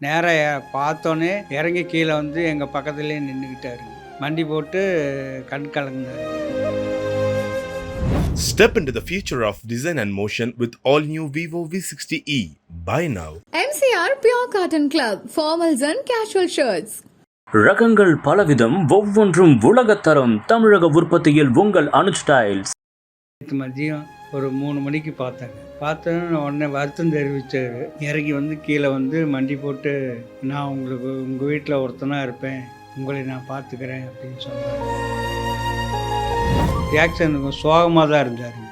நேராக பார்த்தோன்னே இறங்கி கீழே வந்து எங்கள் பக்கத்துலேயே நின்றுக்கிட்டாரு வண்டி போட்டு கண் கலங்கினார் Step into the future of design and motion with all new Vivo V60e. Buy now. MCR Pure Cotton Club, formals and casual shirts. ரகங்கள் பலவிதம் ஒவ்வொன்றும் உலகத்தரம் தமிழக உற்பத்தியில் உங்கள் அனு ஸ்டைல்ஸ் நேற்று மதியம் ஒரு மூணு மணிக்கு பார்த்தாங்க. பார்த்தோன்னு உடனே வருத்தம் தெரிவித்தார் இறங்கி வந்து கீழே வந்து மண்டி போட்டு நான் உங்களுக்கு உங்கள் வீட்டில் ஒருத்தனாக இருப்பேன். உங்களை நான் பார்த்துக்கிறேன் அப்படின்னு சொன்னார். ரியாக்ஷனுக்கு சோகமாக தான் இருந்தாருங்க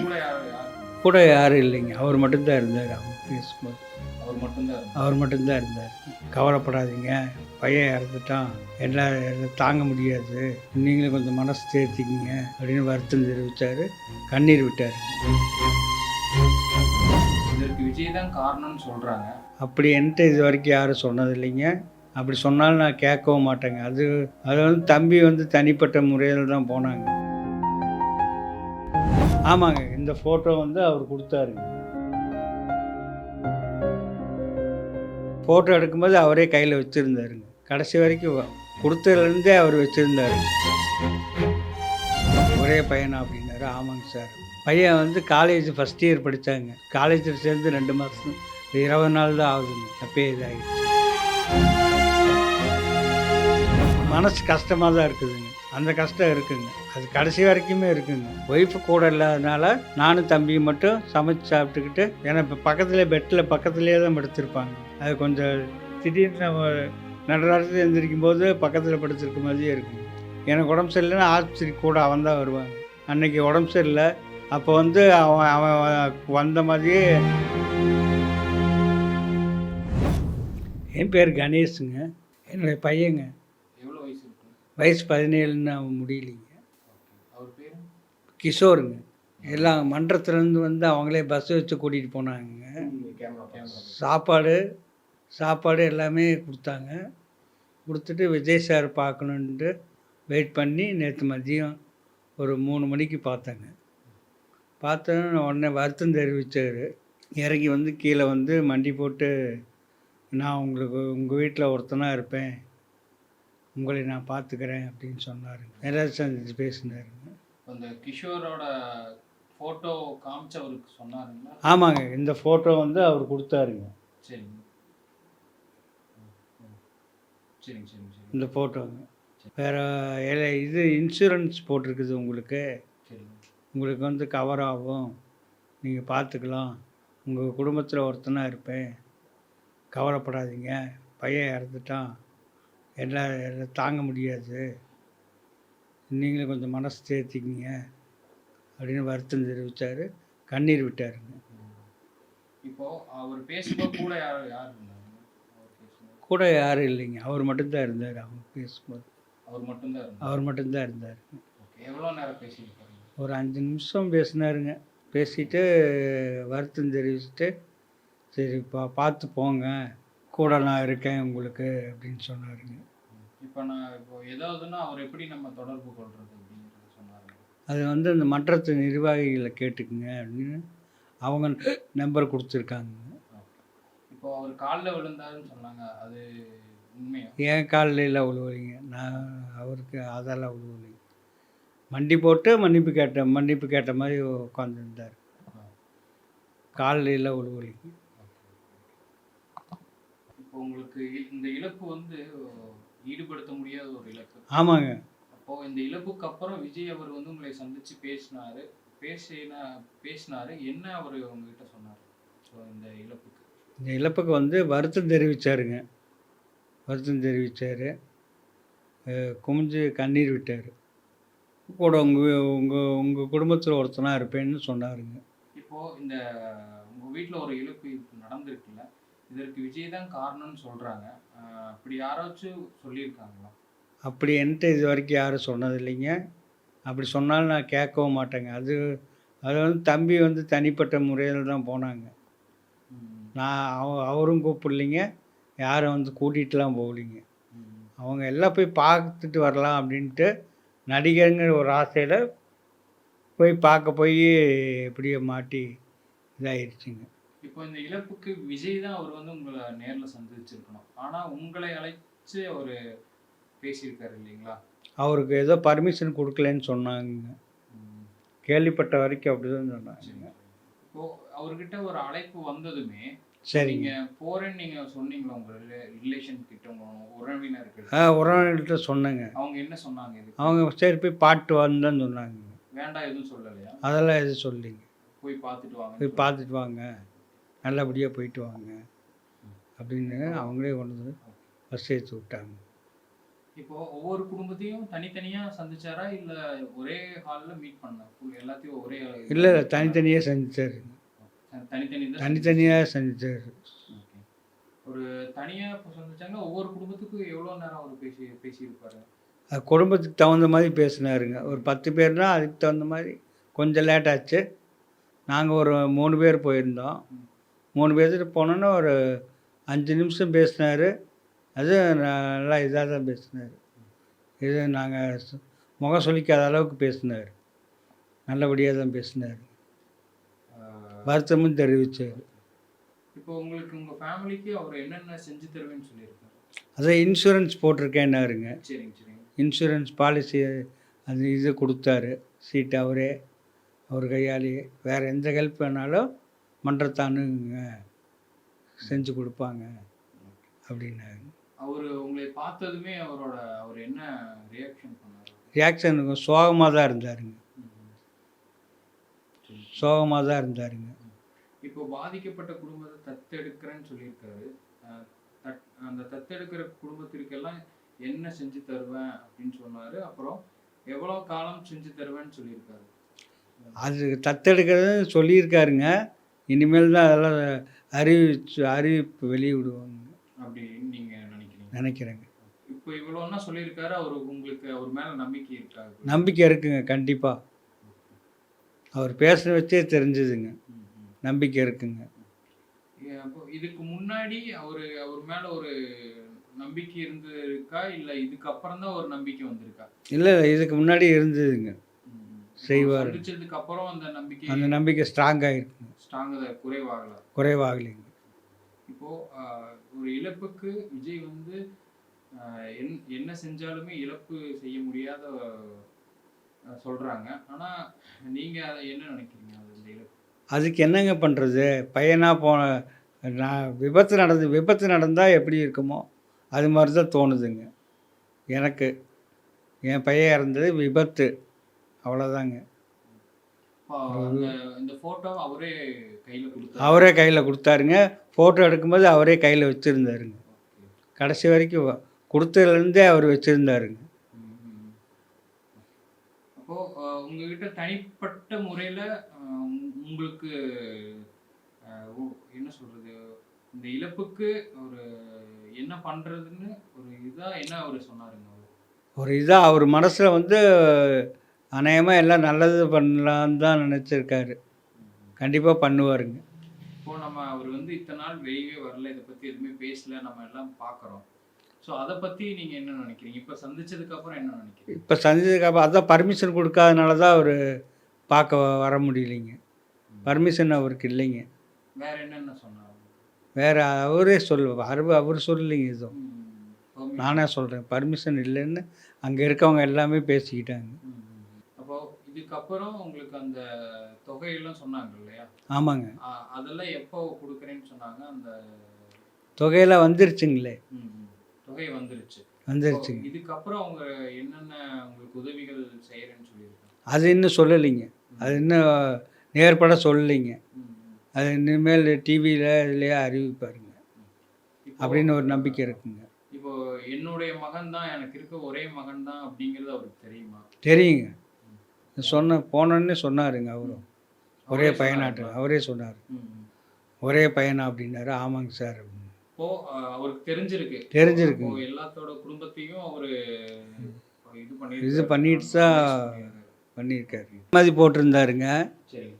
கூட யார் யார்? கூட யாரும் இல்லைங்க. அவர் மட்டும்தான் இருந்தார். அவர் பேசும்போது. அவர் மட்டும்தான். அவர் மட்டும்தான் இருந்தார். கவலைப்படாதீங்க. பையன் இறந்துட்டான். எல்லாம் தாங்க முடியாது. நீங்களும் கொஞ்சம் மனசு தேர்த்திக்கிங்க அப்படின்னு வருத்தம் தெரிவித்தார். கண்ணீர் விட்டார். இதற்கு விஜய் தான் காரணம்னு சொல்றாங்க. அப்படி என்கிட்ட இது வரைக்கும் யாரும் சொன்னது இல்லைங்க. அப்படி சொன்னாலும் நான் கேட்கவும் மாட்டேங்க. அது அது வந்து தம்பி வந்து தனிப்பட்ட முறையில் தான் போனாங்க. ஆமாங்க இந்த ஃபோட்டோ வந்து அவர் கொடுத்தாருங்க ஃபோட்டோ எடுக்கும்போது அவரே கையில் வச்சுருந்தாருங்க. கடைசி வரைக்கும் கொடுத்ததுலேருந்தே அவர் வச்சுருந்தார். ஒரே பையனா அப்படின்னாரு ஆமாங்க சார். பையன் வந்து காலேஜ் ஃபஸ்ட் இயர் படித்தாங்க காலேஜில் சேர்ந்து ரெண்டு மாதம் இருபது நாள் தான் ஆகுதுங்க. அப்பயே இதாகிடுச்சு மனசு கஷ்டமாக தான் இருக்குதுங்க. அந்த கஷ்டம் இருக்குங்க. அது கடைசி வரைக்குமே இருக்குங்க. ஒய்ஃபு கூட இல்லாதனால நானும் தம்பியும் மட்டும் சமைச்சு சாப்பிட்டுக்கிட்டு ஏன்னா இப்போ பக்கத்துலேயே பெட்டில் பக்கத்துலேயே தான் படுத்திருப்பாங்க. அது கொஞ்சம் திடீர்னு நம்ம நடராத்திரி எந்திரிக்கும் போது பக்கத்தில் படுத்திருக்க மாதிரியே இருக்குங்க எனக்கு உடம்பு சரியில்லைன்னா ஆஸ்பத்திரி கூட அவன் தான் வருவாங்க அன்னைக்கு உடம்பு சரியில்லை. அப்போ வந்து அவன் அவன் வந்த மாதிரியே. என் பேர் கணேஷுங்க. என்னுடைய பையங்க. எவ்வளோ வயசு இருக்கும் வயசு பதினேழுன்னு அவன் முடியலைங்க. அவர் பேர்? கிஷோருங்க. எல்லாம் மன்றத்துலேருந்து வந்து அவங்களே பஸ் வச்சு கூட்டிகிட்டு போனாங்க. சாப்பாடு சாப்பாடு எல்லாமே கொடுத்தாங்க. கொடுத்துட்டு விஜய் சார் பார்க்கணுன்ட்டு வெயிட் பண்ணி நேற்று மதியம் ஒரு மூணு மணிக்கு பார்த்தாங்க. பார்த்தோன்னு உடனே வருத்தம் தெரிவித்தார் இறங்கி வந்து கீழே வந்து மண்டி போட்டு நான் உங்களுக்கு உங்கள் வீட்டில் ஒருத்தனாக இருப்பேன். உங்களை நான் பார்த்துக்கிறேன் அப்படின்னு சொன்னாருங்க நிறைய சந்திச்சு பேசினாருங்க அந்த கிஷோரோட ஃபோட்டோ காமிச்சு அவருக்கு சொன்னாருங்களா? ஆமாங்க. இந்த ஃபோட்டோ வந்து அவர் கொடுத்தாருங்க. சரிங்க. சரிங்க சரிங்க சரிங்க. இந்த ஃபோட்டோங்க வேறு இது இன்சூரன்ஸ் போட்டிருக்குது உங்களுக்கு. சரிங்க. உங்களுக்கு வந்து கவர் ஆகும். நீங்கள் பார்த்துக்கலாம். உங்கள் குடும்பத்தில் ஒருத்தனாக இருப்பேன். கவலைப்படாதீங்க. பையன் இறந்துட்டான். எல்லாம் தாங்க முடியாது. நீங்களும் கொஞ்சம் மனசு தேர்த்திக்கிங்க அப்படின்னு வருத்தம் தெரிவித்தார் கண்ணீர் விட்டாருங்க. இப்போ அவர் பேசும்போது கூட யார் யார் இருந்தாங்க? அவர் பேசும்போது கூட யாரும் இல்லைங்க. அவர் மட்டும்தான் இருந்தார் அவங்க பேசும்போது. அவர் மட்டும்தான் அவர் மட்டும்தான் இருந்தார். எவ்வளோ நேரம் பேசியிருக்காங்க ஒரு அஞ்சு நிமிஷம் பேசினாருங்க. பேசிட்டு வருத்தம் தெரிவிச்சுட்டு சரி பா பார்த்து போங்க. கூட நான் இருக்கேன் உங்களுக்கு அப்படின்னு சொன்னாருங்க. இப்போ நான் இப்போ ஏதாவதுன்னா அவர் எப்படி நம்ம தொடர்பு கொள்றது அப்படிங்கிறத சொன்னாருங்க. அது வந்து அந்த மன்றத்து நிர்வாகிகளை கேட்டுக்குங்க அப்படின்னு அவங்க நம்பர் கொடுத்துருக்காங்க. இப்போ அவர் காலில் விழுந்தாருன்னு சொன்னாங்க. அது உண்மையா? என் காலில் உழுவலிங்க நான் அவருக்கு அதெல்லாம் உழுவலிங்க மண்டி போட்டு மன்னிப்பு கேட்ட மன்னிப்பு கேட்ட மாதிரி உட்காந்துருந்தார் காலில் எல்லாம் உழுவலிங்க இப்போ உங்களுக்கு இந்த இழப்பு வந்து ஈடுபடுத்த முடியாத ஒரு இழப்பு. ஆமாங்க. அப்போ இந்த இழப்புக்கு அப்புறம் விஜய் அவர் வந்து உங்களை சந்திச்சு பேசினாரு. பேசினா பேசினாரு. என்ன அவர் உங்ககிட்ட சொன்னார்? ஸோ இந்த இழப்புக்கு? இந்த இழப்புக்கு வந்து வருத்தம் தெரிவித்தாருங்க வருத்தம் தெரிவித்தார் குமிஞ்சு கண்ணீர் விட்டார். கூட உங்கள் உங்கள் உங்கள் குடும்பத்தில் ஒருத்தனாக இருப்பேன்னு சொன்னாருங்க. இப்போ இந்த உங்க வீட்டில் ஒரு இழப்பு நடந்திருக்குல்ல. இதற்கு விஜய் தான் காரணம்னு சொல்றாங்க. ஆஹ் அப்படி யாராச்சும் சொல்லியிருக்காங்களா? அப்படி என்கிட்ட இது வரைக்கும் யாரும் சொன்னது இல்லைங்க அப்படி சொன்னாலும் நான் கேட்கவும் மாட்டேங்க. அது அது வந்து தம்பி வந்து தனிப்பட்ட முறையில் தான் போனாங்க. நான் அவ அவரும் கூப்பிடலிங்க யாரும் வந்து கூட்டிகிட்டுலாம் போகலிங்க. அவங்க எல்லாம் போய் பார்த்துட்டு வரலாம் அப்படின்ட்டு நடிகருங்கிற ஒரு ஆசையில் போய் பார்க்க போய் இப்படியே மாட்டி இதாகிடுச்சுங்க இப்போ இந்த இழப்புக்கு விஜய் தான் அவர் வந்து உங்களை நேர்ல சந்திச்சிருக்கணும் ஆனா உங்களை அழைச்சு அவர் பேசியிருக்காரு இல்லைங்களா அவருக்கு ஏதோ பர்மிஷன் கொடுக்கலன்னு சொன்னாங்க. கேள்விப்பட்ட வரைக்கும் அப்படிதான் சொன்னாங்க. இப்போ அவர்கிட்ட ஒரு அழைப்பு வந்ததுமே சரிங்க. நீங்க போறேன்னு நீங்க சொன்னீங்களா உங்க ரிலேஷன் கிட்ட உறவினர்கள் ஆ உறவினர்கிட்ட சொன்னேங்க. அவங்க என்ன சொன்னாங்க இது அவங்க சரி போய் பாட்டு வந்தேன்னு சொன்னாங்க. வேண்டாம் எதுவும் சொல்லலையா? அதெல்லாம் எதுவும் சொல்லிங்க. போய் பார்த்துட்டு வாங்க போய் பார்த்துட்டு வாங்க. நல்லபடியாக போயிட்டு வாங்க. அப்படின்னு அவங்களே கொண்டு வந்து பஸ் ஏற்றி விட்டாங்க. இப்போ ஒவ்வொரு குடும்பத்தையும் தனித்தனியா சந்திச்சாரா? இல்ல ஒரே ஹால்ல மீட் பண்ண? எல்லாத்தையும் ஒரே இல்லை இல்லை தனித்தனியாக தான் தனித்தனியாக Okay. ஒரு தனியா இப்போ சந்திச்சாங்க ஒவ்வொரு குடும்பத்துக்கும் எவ்வளவு நேரம் அவர் பேசி பேசியிருப்பாரு? குடும்பத்துக்கு தகுந்த மாதிரி பேசினாருங்க. ஒரு பத்து பேர்னா அதுக்கு தகுந்த மாதிரி கொஞ்சம் லேட் ஆச்சு. நாங்கள் ஒரு மூணு பேர் போயிருந்தோம். மூணு பேர்த்துட்டு போனோன்னா ஒரு அஞ்சு நிமிஷம் பேசினார். அது நல்லா இதாக தான் பேசினார். இது நாங்கள் முகம் சொல்லிக்காத அளவுக்கு பேசினார். நல்லபடியாக தான் பேசினார். வருத்தமும் தெரிவித்தார் இப்போ உங்களுக்கு உங்க ஃபேமிலிக்கு அவர் என்னென்ன செஞ்சு தருவேன்னு சொல்லியிருக்காரு? அதை இன்சூரன்ஸ் போட்டிருக்கேன்னாருங்க. சரிங்க சரிங்க. இன்சூரன்ஸ் பாலிசி அது இது கொடுத்தாரு. சீட்டு அவரே அவர் கையாலேயே. வேறு எந்த ஹெல்ப் வேணாலும் மன்றத்தானுங்க செஞ்சு கொடுப்பாங்க அப்படின்னாரு. அவர் உங்களை பார்த்ததுமே அவரோட அவர் என்ன ரியாக்ஷன் பண்ணாரு? ரியாக்ஷனுக்கு சோகமாக தான் இருந்தாருங்க. சோகமாக தான் இருந்தாருங்க. இப்போ பாதிக்கப்பட்ட குடும்பத்தை தத்தெடுக்கிறேன்னு சொல்லியிருக்காரு. அந்த தத்தெடுக்கிற குடும்பத்திற்கெல்லாம் என்ன செஞ்சு தருவேன் அப்படின்னு சொன்னாரு. அப்புறம் எவ்வளோ காலம் செஞ்சு தருவேன்னு சொல்லியிருக்காரு? அது தத்தெடுக்கிறது சொல்லியிருக்காருங்க. இனிமேல் தான் அதெல்லாம் அறிவிச்சு அறிவிப்பு வெளியிடுவாங்க. அப்படின்னு நீங்க நினைக்கிறீங்க? நினைக்கிறேங்க. இப்போ இவ்வளோன்னா சொல்லியிருக்காரு. அவர் உங்களுக்கு அவர் மேல நம்பிக்கை இருக்காது நம்பிக்கை இருக்குங்க கண்டிப்பாக அவர் பேசுன வச்சே தெரிஞ்சுதுங்க. நம்பிக்கை இருக்குங்க. இதுக்கு முன்னாடி அவரு அவர் மேல ஒரு நம்பிக்கை இருந்து இருக்கா இல்ல இதுக்கு அப்புறம் தான் ஒரு நம்பிக்கை வந்திருக்கா? இல்லை இதுக்கு முன்னாடி இருந்ததுங்க. செய்வாரு. சந்திச்சதுக்கு அப்புறம் அந்த நம்பிக்கை அந்த நம்பிக்கை ஸ்ட்ராங்காக இருக்குங்க ஸ்ட்ராங்க குறைவாகல. குறைவாகலைங்க. இப்போ ஒரு இழப்புக்கு விஜய் வந்து என்ன செஞ்சாலுமே இழப்பு செய்ய முடியாத ஆஹ், சொல்றாங்க. ஆனா நீங்க அதை என்ன நினைக்கிறீங்க? அது அதுக்கு என்னங்க பண்ணுறது பையனாக போன நான் விபத்து நடந்து விபத்து நடந்தால் எப்படி இருக்குமோ அது மாதிரி தான் தோணுதுங்க. எனக்கு என் பையன் இறந்தது விபத்து. அவ்வளோதாங்க அவரே கையில கொடுத்தாரு. அவரே கையில் கொடுத்தாருங்க. ஃபோட்டோ எடுக்கும்போது அவரே கையில் வச்சுருந்தாருங்க. கடைசி வரைக்கும் கொடுத்ததுலேருந்தே அவர் வச்சுருந்தாருங்க. அஹ், உங்ககிட்ட தனிப்பட்ட முறையில உங்களுக்கு என்ன சொல்றது? இந்த இழப்புக்கு ஒரு என்ன பண்றதுன்னு ஒரு இதா என்ன அவர் சொன்னாருங்க? ஒரு இதாக அவர் மனசில் வந்து அநேகமாக எல்லாம் நல்லது பண்ணலான்னு தான் நினச்சிருக்காரு. கண்டிப்பாக பண்ணுவாருங்க. இப்போ நம்ம அவர் வந்து இத்தனை நாள் வெளியவே வரல. இதை பத்தி எதுவுமே பேசல. நம்ம எல்லாம் பார்க்கறோம் ஸோ அதை பத்தி நீங்க என்ன நினைக்கிறீங்க? இப்போ சந்திச்சதுக்கு அப்புறம் என்ன நினைக்கிறீங்க? இப்போ சஞ்சய்க்கு அதான் பர்மிஷன் கொடுக்காதனால தான் அவர் பார்க்க வர முடியலைங்க. பர்மிஷன் அவருக்கு இல்லைங்க. வேற என்னென்ன சொன்னாரு? வேறு அவரே சொல்லுவார் அவர் அவர் சொல்லலைங்க எதுவும். நானே சொல்கிறேன் பர்மிஷன் இல்லைன்னு அங்கே இருக்கவங்க எல்லாமே பேசிக்கிட்டாங்க. அப்போ இதுக்கப்புறம் உங்களுக்கு அந்த தொகையெல்லாம் சொன்னாங்க இல்லையா? ஆமாங்க. அதெல்லாம் எப்போ கொடுக்குறேன்னு சொன்னாங்க அந்த தொகையெல்லாம் வந்துருச்சுங்களே. தொகை வந்துருச்சு. இதுக்கப்புறம் அவங்க என்னென்ன உங்களுக்கு உதவிகள் செய்யறேன்னு சொல்லியிருக்காங்க? அது இன்னும் சொல்லலைங்க. அது இன்னும் நேர்பட சொல்லலைங்க. அது இனிமேல் டிவியில் இதுலேயே அறிவிப்பாருங்க. அப்படின்னு ஒரு நம்பிக்கை இருக்குங்க. இப்போ என்னுடைய மகன் தான் எனக்கு இருக்க ஒரே மகன் தான் அப்படிங்கிறது அவருக்கு தெரியுமா? தெரியுங்க. சொன்ன போனோன்னே சொன்னாருங்க அவரும் ஒரே பையனாட்டு? அவரே சொன்னார். ஒரே பையனா அப்படின்னாரு. ஆமாங்க சார். அப்படின்னு. அஹ், அவருக்கு தெரிஞ்சிருக்கு. தெரிஞ்சிருக்குங்க. அப்போ எல்லாத்தோட குடும்பத்தையும் அவரு இது பண்ணி இது பண்ணிட்டு தான் பண்ணியிருக்காரு. மாதிரி போட்டிருந்தாருங்க. சரி.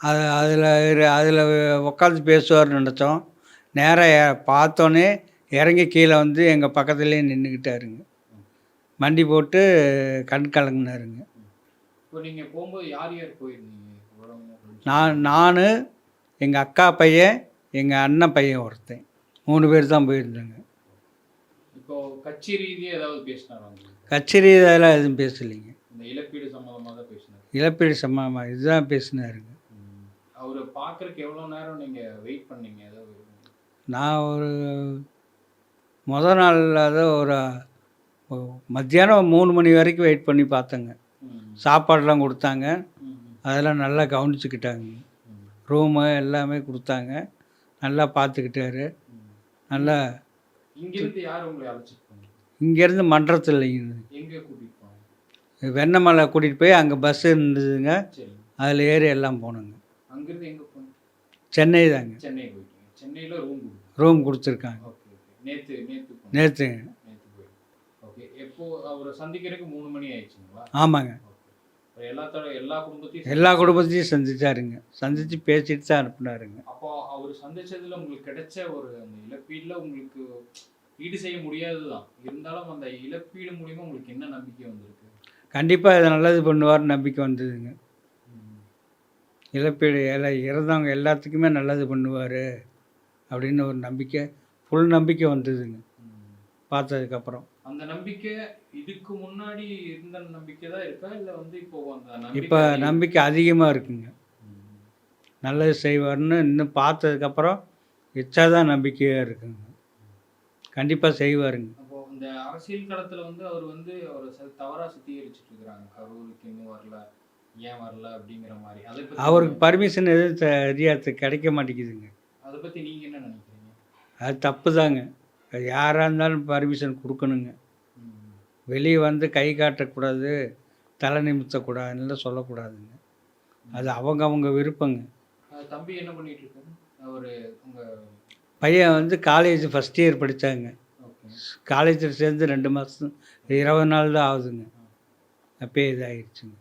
அது அதில் அதில் உட்காந்து பேசுவார்னு நினச்சோம். நேராக பார்த்தோன்னே இறங்கி கீழே வந்து எங்கள் பக்கத்துலேயே நின்றுக்கிட்டாருங்க மண்டி போட்டு கண் கலங்கினாருங்க. இப்போ நீங்க போகும்போது யார் யார் போயிருந்தீங்க? நான் நான் எங்கள் அக்கா பையன் எங்கள் அண்ணன் பையன் ஒருத்தன். மூணு பேர் தான் போயிருந்தாங்க. இப்போ கட்சி ரீதியா ஏதாவது பேசினாரா? உங்களுக்கு கச்சேரி இதெல்லாம் எதுவும் பேசலைங்க. இந்த இழப்பீடு சம்மந்தமாக தான் பேசினார். இழப்பீடு சம்பந்தமாக இதுதான் பேசினாருங்க. அவரை பார்க்கறதுக்கு எவ்வளோ நேரம் நீங்க வெயிட் பண்ணீங்க? ஏதாவது நான் ஒரு முத நாள் அதை ஒரு மத்தியானம் மூணு மணி வரைக்கும் வெயிட் பண்ணி பார்த்தேங்க. சாப்பாடெலாம் கொடுத்தாங்க. அதெல்லாம் நல்லா கவனிச்சுக்கிட்டாங்க. ரூமு எல்லாமே கொடுத்தாங்க. நல்லா பார்த்துக்கிட்டாரு. நல்லா இங்கிருந்து யார் உங்களை அழைச்சிட்டு இங்கேருந்து மன்றத்தில் எங்க போனாங்க? வெண்ணமலை கூட்டிகிட்டு போய் அங்கே பஸ் இருந்ததுங்க. அதில் ஏறி எல்லாம் போனோங்க. அங்கிருந்து எங்க சென்னை தாங்க. சென்னை போயிட்டீங்க. சென்னையில ரூம் ரூம் கொடுத்துருக்காங்க. நேற்று நேத்து போய் ஓகே எப்போ அவரை சந்திக்கிறதுக்கு மூணு மணி ஆயிடுச்சுங்களா? ஆமாங்க. எல்லா குடும்பத்தையும் எல்லா குடும்பத்தையும் சந்திச்சாருங்க. சந்தித்து பேசிட்டு தான் அனுப்புனாருங்க. அப்போ அவர் சந்திச்சதுல உங்களுக்கு கிடைச்ச ஒரு அந்த இழப்பீடுல உங்களுக்கு ஈடு செய்ய முடியாதுதான் இருந்தாலும் அந்த இழப்பீடு மூலியமா உங்களுக்கு என்ன நம்பிக்கை வந்திருக்கு? கண்டிப்பாக இதை நல்லது பண்ணுவார்னு நம்பிக்கை வந்ததுங்க. இழப்பீடு ஏழை இறந்தவங்க எல்லாத்துக்குமே நல்லது பண்ணுவார் அப்படின்னு ஒரு நம்பிக்கை ஃபுல் நம்பிக்கை வந்ததுங்க. பார்த்ததுக்கப்புறம். அந்த நம்பிக்கை இதுக்கு முன்னாடி இருந்த நம்பிக்கை தான் இருக்கா? இல்ல வந்து இப்போ அந்த நம்பிக்கை இப்போ நம்பிக்கை அதிகமாக இருக்குங்க. நல்லது செய்வார்னு இன்னும் பார்த்ததுக்கப்புறம் இச்சாதான் நம்பிக்கையாக இருக்குங்க. கண்டிப்பாக செய்வாருங்க. அப்போ இந்த அரசியல் களத்துல வந்து அவர் வந்து அவர் தவறா சுத்திகரிச்சுட்டு இருக்கிறாங்க. கரூருக்கு இன்னும் வரல ஏன் வரல அப்படிங்கிற மாதிரி. அதை அவருக்கு பர்மிஷன் எதுவும் சரியாக கிடைக்க மாட்டேங்குதுங்க. அதை பத்தி நீங்க என்ன நினைக்கிறீங்க? அது தப்பு தாங்க அது யாராக இருந்தாலும் பர்மிஷன் கொடுக்கணுங்க. வெளியே வந்து கை காட்டக்கூடாது தலை நிமித்தக்கூடாதுன்னு சொல்லக்கூடாதுங்க. அது அவங்க அவங்க விருப்பங்க. தம்பி என்ன பண்ணிட்டு உங்க பையன் வந்து காலேஜ் ஃபஸ்ட் இயர் படித்தாங்க காலேஜில் சேர்ந்து ரெண்டு மாதம் இருபது நாள் தான் ஆகுதுங்க. அப்பயே இதாகிடுச்சுங்க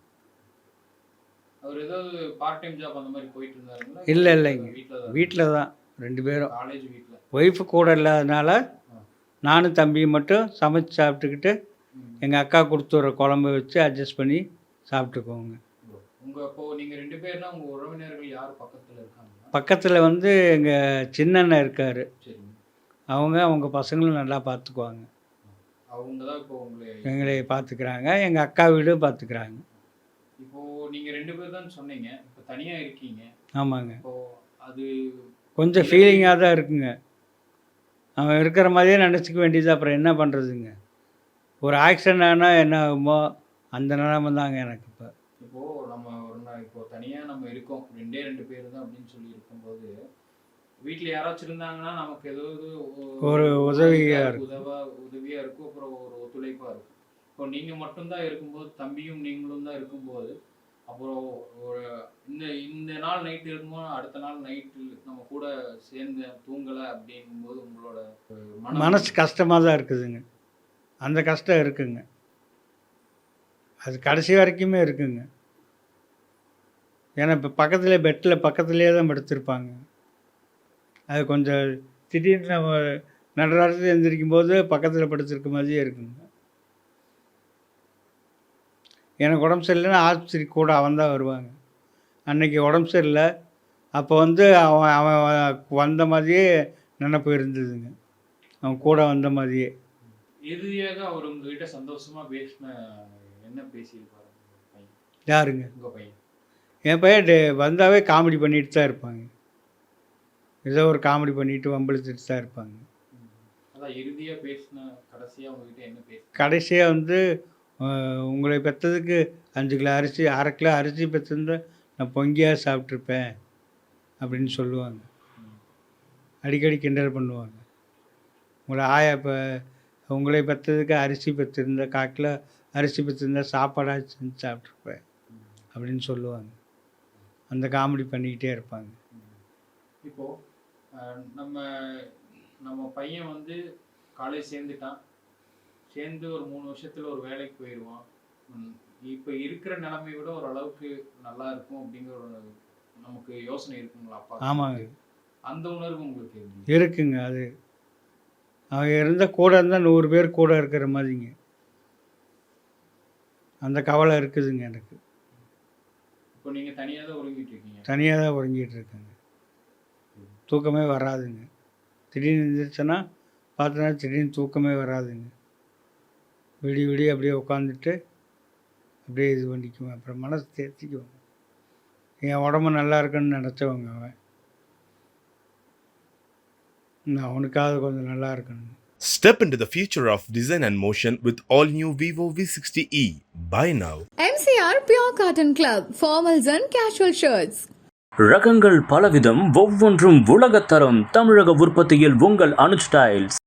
அவர் ஏதாவது பார்ட் டைம் ஜாப் அந்த மாதிரி போயிட்டு இருந்தாருங்களா இல்லை இல்லைங்க. வீட்டில் தான். வீட்டில் தான். ரெண்டு பேரும். காலேஜ் வீட்டில் ஒய்ஃபு கூட இல்லாதனால நானும் தம்பியும் மட்டும் சமைச்சு சாப்பிட்டுக்கிட்டு எங்கள் அக்கா கொடுத்துற குழம்பு வச்சு அட்ஜஸ்ட் பண்ணி சாப்பிட்டுக்குவோங்க உங்க அப்போ நீங்க ரெண்டு பேர்னா உங்க உறவினர்கள் யார் பக்கத்துல இருக்காங்களா பக்கத்தில் வந்து எங்கள் சின்னண்ணன் இருக்கார். அவங்க அவங்க பசங்களும் நல்லா பார்த்துக்குவாங்க அவங்க தான் இப்போ உங்களை எங்களை பார்த்துக்கிறாங்க எங்கள் அக்கா வீடும் பார்த்துக்கிறாங்க இப்போ நீங்க ரெண்டு பேர் தான் சொன்னீங்க. இப்போ தனியா இருக்கீங்க. ஆமாங்க. அது கொஞ்சம் ஃபீலிங்காக தான் இருக்குங்க. அவன் இருக்கிற மாதிரியே நினச்சிக்க வேண்டியது. அப்புறம் என்ன பண்ணுறதுங்க ஒரு ஆக்சிடென்ட் ஆனால் என்ன ஆகுமோ அந்த நிலைமை தாங்க எனக்கு இப்போ. இப்போ நம்ம ஒரு நாள் இப்போ தனியா நம்ம இருக்கோம். ரெண்டே ரெண்டு பேர் தான் அப்படின்னு சொல்லி இருக்கும்போது வீட்ல யாராச்சும் இருந்தாங்கன்னா நமக்கு ஏதாவது ஒரு உதவியா இருக்கும். உதவா உதவியா இருக்கும். அப்புறம் ஒரு ஒத்துழைப்பா இருக்கும். இப்போ நீங்க மட்டும்தான் இருக்கும்போது தம்பியும் நீங்களும் தான் இருக்கும்போது அப்புறம் ஒரு இந்த இந்த நாள் நைட்டு இருக்கும்போது அடுத்த நாள் நைட்டு நம்ம கூட சேர்ந்து தூங்கலை அப்படிங்கும்போது உங்களோட மனசு கஷ்டமாக தான் இருக்குதுங்க. அந்த கஷ்டம் இருக்குங்க. அது கடைசி வரைக்குமே இருக்குங்க. ஏன்னா இப்போ பக்கத்துலேயே பெட்டில் பக்கத்துலேயே தான் படுத்திருப்பாங்க. அது கொஞ்சம் திடீர்னு நம்ம நடராஜத்தில் எழுந்திரிக்கும் போது பக்கத்தில் படுத்திருக்க மாதிரியே இருக்குங்க. எனக்கு உடம்பு சரியில்லைன்னா ஆஸ்பத்திரி கூட அவன் தான் வருவாங்க. அன்னைக்கு உடம்பு சரியில்லை. அப்போ வந்து அவன் அவன் வந்த மாதிரியே நினப்பு இருந்ததுங்க. அவன் கூட வந்த மாதிரியே. இறுதியாக அவர் உங்ககிட்ட சந்தோஷமா பேசின என்ன பேசியிருப்பாரு? யாருங்க? உங்க பையன். என் பையன் டே வந்தாவே காமெடி பண்ணிட்டு தான் இருப்பாங்க. ஏதோ ஒரு காமெடி பண்ணிட்டு வம்பிழுத்துட்டு தான் இருப்பாங்க. அதான் இறுதியா பேசின கடைசியா உங்ககிட்ட என்ன பேச கடைசியாக வந்து உங்களை பெற்றதுக்கு அஞ்சு கிலோ அரிசி அரை கிலோ அரிசி பெற்றிருந்தா நான் பொங்கியாக சாப்பிட்ருப்பேன் அப்படின்னு சொல்லுவாங்க. அடிக்கடி கிண்டல் பண்ணுவாங்க. உங்களை ஆயா இப்போ உங்களை பெற்றதுக்கு அரிசி பெற்றிருந்தா காக்கில் அரிசி பெற்றிருந்தா சாப்பாடாக செஞ்சு சாப்பிட்ருப்பேன் அப்படின்னு சொல்லுவாங்க. அந்த காமெடி பண்ணிக்கிட்டே இருப்பாங்க. இப்போது நம்ம நம்ம பையன் வந்து காலேஜ் சேர்ந்துட்டான். சேர்ந்து ஒரு மூணு வருஷத்துல ஒரு வேலைக்கு போயிடுவான் ம், இப்போ இருக்கிற நிலைமையை விட ஒரு அளவுக்கு நல்லா இருக்கும் அப்படிங்கிற ஒரு நமக்கு யோசனை இருக்குங்களா? அப்பா ஆமாங்க. அந்த உணர்வு உங்களுக்கு இருக்குங்க அது. அவங்க இருந்தால் கூட இருந்தால் நூறு பேர் கூட இருக்கிற மாதிரிங்க. அந்த கவலை இருக்குதுங்க எனக்கு. இப்போ நீங்க தனியா தான் ஒருங்கிட்டு இருக்கீங்க. தனியாக தான் உறங்கிட்டு இருக்கேங்க. தூக்கமே வராதுங்க. திடீர்னு எழுந்திரிச்சேன்னா பார்த்தோன்னா திடீர்னு தூக்கமே வராதுங்க. விடிய விடிய அப்படியே உட்காந்துட்டு அப்படியே இது பண்ணிக்குவேன் அப்புறம் மனசு தேர்த்திக்குவேன் என் உடம்பு நல்லா இருக்குன்னு நினச்சவங்க அவன் நான் அவனுக்காக கொஞ்சம் நல்லா இருக்கணும் Step into the future of design and motion with all new Vivo V60e. Buy now. MCR Pure Cotton Club, formals and casual shirts. ரகங்கள் பலவிதம் ஒவ்வொன்றும் உலகத்தரம் தமிழக உற்பத்தியில் உங்கள் அனுஜ் ஸ்டைல்ஸ்